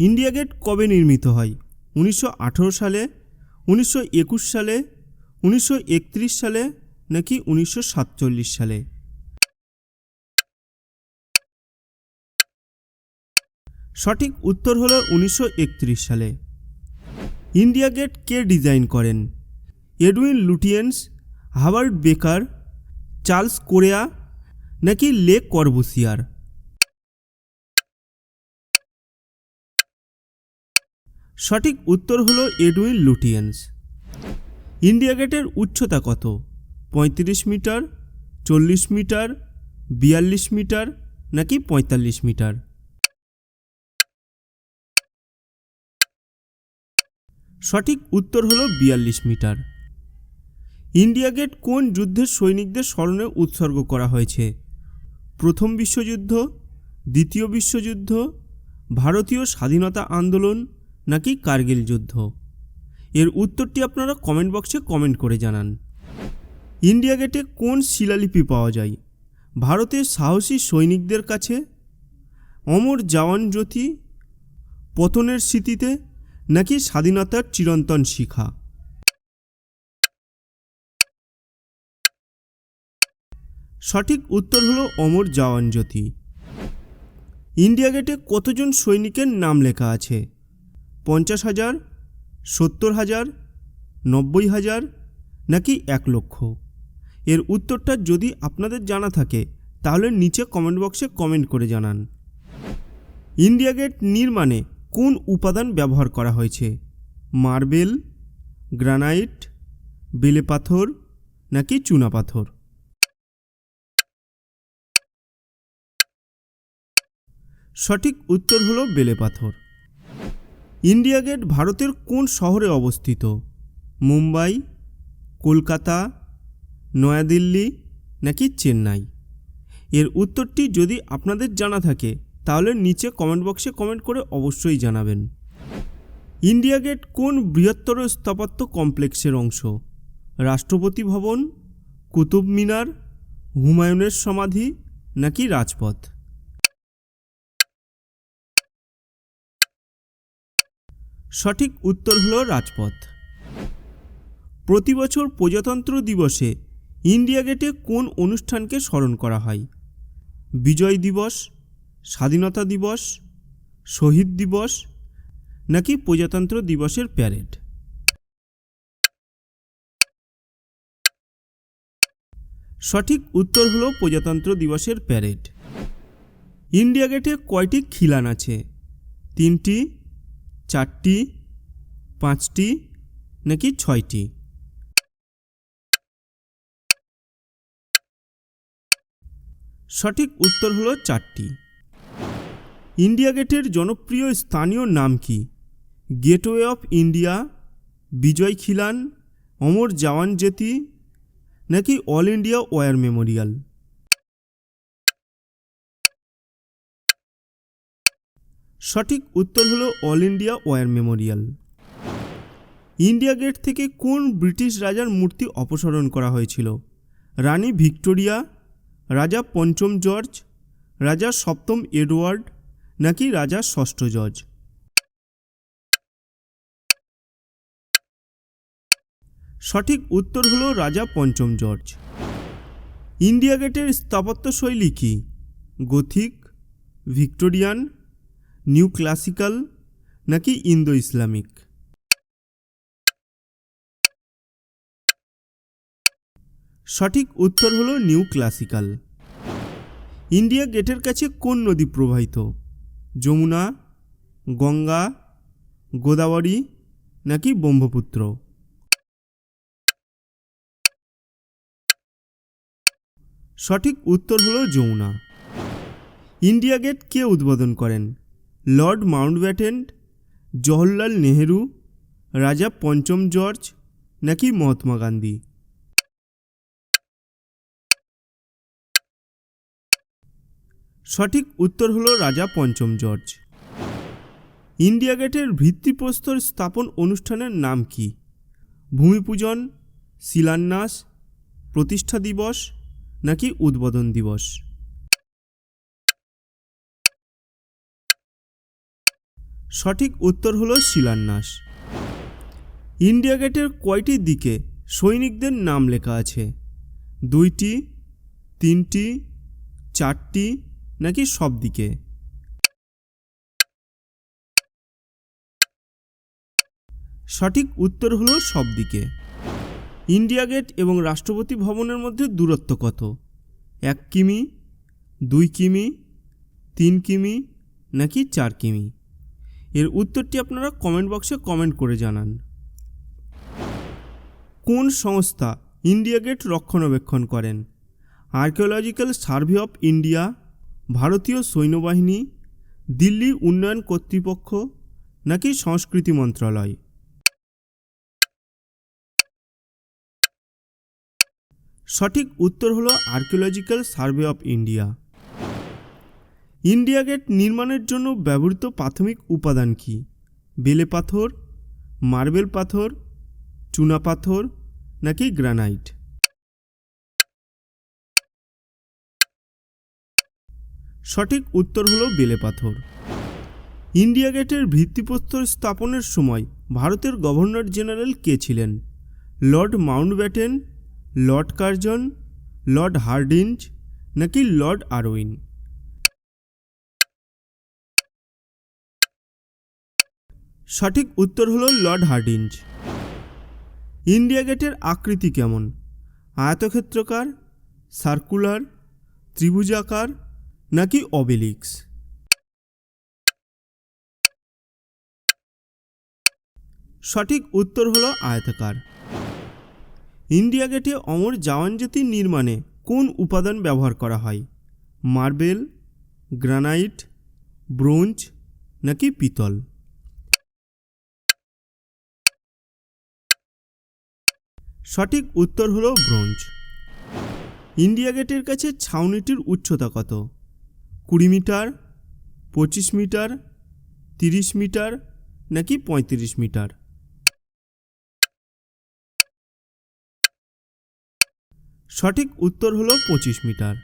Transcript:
India gate কবে নির্মিত হয়? উনিশশো আঠেরো সালে, উনিশশো একুশ সালে, উনিশশো একত্রিশ সালে নাকি উনিশশো সাতচল্লিশ সালে? সঠিক উত্তর হলো উনিশশো একত্রিশ সালে। ইন্ডিয়া গেট কে ডিজাইন করেন? Edwin Lutyens, Howard Baker, Charles Correa নাকি লে করবুসিয়ার? সঠিক উত্তর হলো এডউইন লুটিয়েন্স। ইন্ডিয়া গেটের উচ্চতা কত? পঁয়ত্রিশ মিটার, চল্লিশ মিটার, বিয়াল্লিশ মিটার, নাকি পঁয়তাল্লিশ মিটার? সঠিক উত্তর হলো বিয়াল্লিশ মিটার। ইন্ডিয়া গেট কোন যুদ্ধের সৈনিকদের স্মরণে উৎসর্গ করা হয়েছে? প্রথম বিশ্বযুদ্ধ, দ্বিতীয় বিশ্বযুদ্ধ, ভারতীয় স্বাধীনতা আন্দোলন নাকি কার্গিল যুদ্ধ? এর উত্তরটি আপনারা কমেন্ট বক্সে কমেন্ট করে জানান। ইন্ডিয়া গেটে কোন শিলালিপি পাওয়া যায়? ভারতের সাহসী সৈনিকদের কাছে? অমর জওয়ান জ্যোতি? পতনের স্মৃতিতে? নাকি স্বাধীনতার চিরন্তন শিখা? সঠিক উত্তর হলো অমর জওয়ান জ্যোতি। ইন্ডিয়া গেটে কতজন সৈনিকের নাম লেখা আছে? পঞ্চাশ হাজার, সত্তর হাজার, নব্বই হাজার, নাকি এক লক্ষ? এর উত্তরটা যদি আপনাদের জানা থাকে, তাহলে নিচে কমেন্ট বক্সে কমেন্ট করে জানান। ইন্ডিয়া গেট নির্মাণে কোন উপাদান ব্যবহার করা হয়েছে? মার্বেল, গ্রানাইট, বেলে পাথর, নাকি চুনা পাথর? সঠিক উত্তর হলো বেলে পাথর। ইন্ডিয়া গেট ভারতের কোন শহরে অবস্থিত? মুম্বাই, কলকাতা, নয়াদিল্লি নাকি চেন্নাই? এর উত্তরটি যদি আপনাদের জানা থাকে, তাহলে নিচে কমেন্ট বক্সে কমেন্ট করে অবশ্যই জানাবেন। ইন্ডিয়া গেট কোন বৃহত্তর স্থাপত্য কমপ্লেক্সের অংশ? রাষ্ট্রপতি ভবন কুতুব মিনার হুমায়ুনের সমাধি নাকি রাজপথ? সঠিক উত্তর হল রাজপথ। প্রতি বছর প্রজাতন্ত্র দিবসে ইন্ডিয়া গেটে কোন অনুষ্ঠানকে স্মরণ করা হয়? বিজয় দিবস, স্বাধীনতা দিবস, শহীদ দিবস নাকি প্রজাতন্ত্র দিবসের প্যারেড? সঠিক উত্তর হল প্রজাতন্ত্র দিবসের প্যারেড। ইন্ডিয়া গেটে কয়টি খিলান আছে? তিনটি চারটি, পাঁচটি নাকি ছয়টি? সঠিক উত্তর হলো চারটি। ইন্ডিয়া গেটের জনপ্রিয় স্থানীয় নাম কি? গেটওয়ে অফ ইন্ডিয়া, বিজয় খিলান, অমর জওয়ান জ্যোতি নাকি অল ইন্ডিয়া ওয়ার মেমোরিয়াল? সঠিক উত্তর হলো all India war memorial. India gate থেকে কোন ব্রিটিশ রাজার মূর্তি অপসারণ করা হয়েছিল? রানী ভিক্টোরিয়া, রাজা পঞ্চম জর্জ, রাজা সপ্তম এডওয়ার্ড, নাকি রাজা ষষ্ঠ জর্জ? সঠিক উত্তর হলো রাজা পঞ্চম জর্জ। ইন্ডিয়া গেটের স্থাপত্য শৈলী কী? গথিক, ভিক্টোরিয়ান নিউ ক্লাসিক্যাল নাকি ইন্দো ইসলামিক? সঠিক উত্তর হলো নিউ ক্লাসিক্যাল। ইন্ডিয়া গেটের কাছে কোন নদী প্রবাহিত? যমুনা, গঙ্গা, গোদাবরী নাকি ব্রহ্মপুত্র? সঠিক উত্তর হলো যমুনা। ইন্ডিয়া গেট কে উদ্বোধন করেন? লর্ড মাউন্টব্যাটেন, জওহরলাল নেহেরু, রাজা পঞ্চম জর্জ, নাকি মহাত্মা গান্ধী? সঠিক উত্তর হলো রাজা পঞ্চম জর্জ। ইন্ডিয়া গেটের ভিত্তিপ্রস্তর স্থাপন অনুষ্ঠানের নাম কি? ভূমিপূজন, শিলান্যাস, প্রতিষ্ঠা দিবস, নাকি উদ্বোধন দিবস? সঠিক উত্তর হলো শিলান্যাস। ইন্ডিয়া গেটের কয়টি দিকে সৈনিকদের নাম লেখা আছে? দুইটি, তিনটি, চারটি, নাকি সব দিকে? সঠিক উত্তর হলো সব দিকে। ইন্ডিয়া গেট এবং রাষ্ট্রপতি ভবনের মধ্যে দূরত্ব কত? এক কিমি, দুই কিমি, তিন কিমি, নাকি চার কিমি? এর উত্তরটি আপনারা কমেন্ট বক্সে কমেন্ট করে জানান। কোন সংস্থা ইন্ডিয়া গেট রক্ষণাবেক্ষণ করেন? আর্কিওলজিক্যাল সার্ভে অফ ইন্ডিয়া ভারতীয় সৈন্যবাহিনী, দিল্লি উন্নয়ন কর্তৃপক্ষ, নাকি সংস্কৃতি মন্ত্রণালয়? সঠিক উত্তর হলো archaeological survey of India India gate নির্মাণের জন্য ব্যবহৃত প্রাথমিক উপাদান কি? বেলে পাথর, মার্বেল পাথর, চুনা পাথর নাকি গ্রানাইট? সঠিক উত্তর হলো বেলে পাথর। ইন্ডিয়া গেটের ভিত্তিপ্রস্তর স্থাপনের সময় ভারতের গভর্নর জেনারেল কে ছিলেন? Lord Mountbatten, Lord Curzon, Lord Hardinge নাকি লর্ড আরউইন? সঠিক উত্তর হলো লর্ড হার্ডিঞ্জ। ইন্ডিয়া গেটের আকৃতি কেমন? আয়তক্ষেত্রকার, সার্কুলার, ত্রিভুজাকার নাকি অবেলিক্স? সঠিক উত্তর হল আয়তাকার। ইন্ডিয়া গেটে অমর জাওয়ান জ্যোতি নির্মাণে কোন উপাদান ব্যবহার করা হয়? মার্বেল, গ্রানাইট, ব্রোঞ্জ নাকি পিতল? সঠিক উত্তর হলো ব্রোঞ্জ। ইন্ডিয়া গেটের কাছে ছাউনিটির উচ্চতা কত? কুড়ি মিটার, পঁচিশ মিটার, তিরিশ মিটার, নাকি পঁয়ত্রিশ মিটার? সঠিক উত্তর হলো পঁচিশ মিটার।